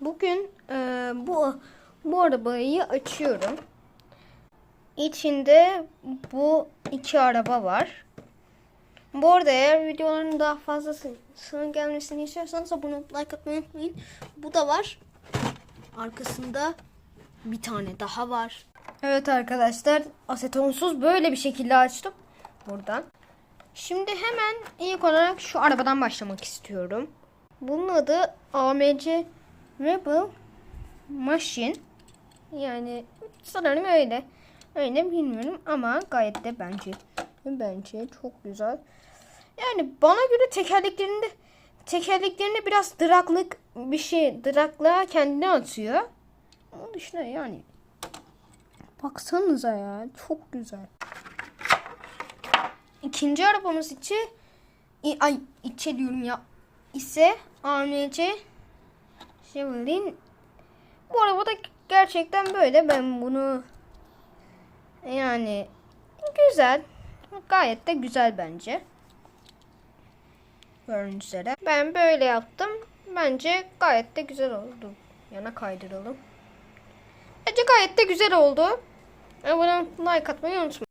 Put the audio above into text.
Bugün e, bu bu arabayı açıyorum. İçinde bu iki araba var. Bu arada eğer videoların daha fazlasının gelmesini istiyorsanız abone like atmayı unutmayın. Bu da var. Arkasında bir tane daha var. Evet arkadaşlar asetonsuz böyle bir şekilde açtım. Buradan. Şimdi hemen ilk olarak şu arabadan başlamak istiyorum. Bunun adı AMC Rebel Machine. Yani sanırım öyle. Öyle bilmiyorum ama gayet de bence bence çok güzel. Yani bana göre tekerleklerinde tekerleklerinde biraz draklık bir şey draklığa kendini atıyor. Onun dışında yani baksanıza ya çok güzel. İkinci arabamız içi ay içe diyorum ya ise AMC Chevrolet. Bu araba da gerçekten böyle. Ben bunu yani güzel. Gayet de güzel bence. Gördüğünüz. Ben böyle yaptım. Bence gayet de güzel oldu. Yana kaydıralım. Bence gayet de güzel oldu. Abone olup like atmayı unutmayın.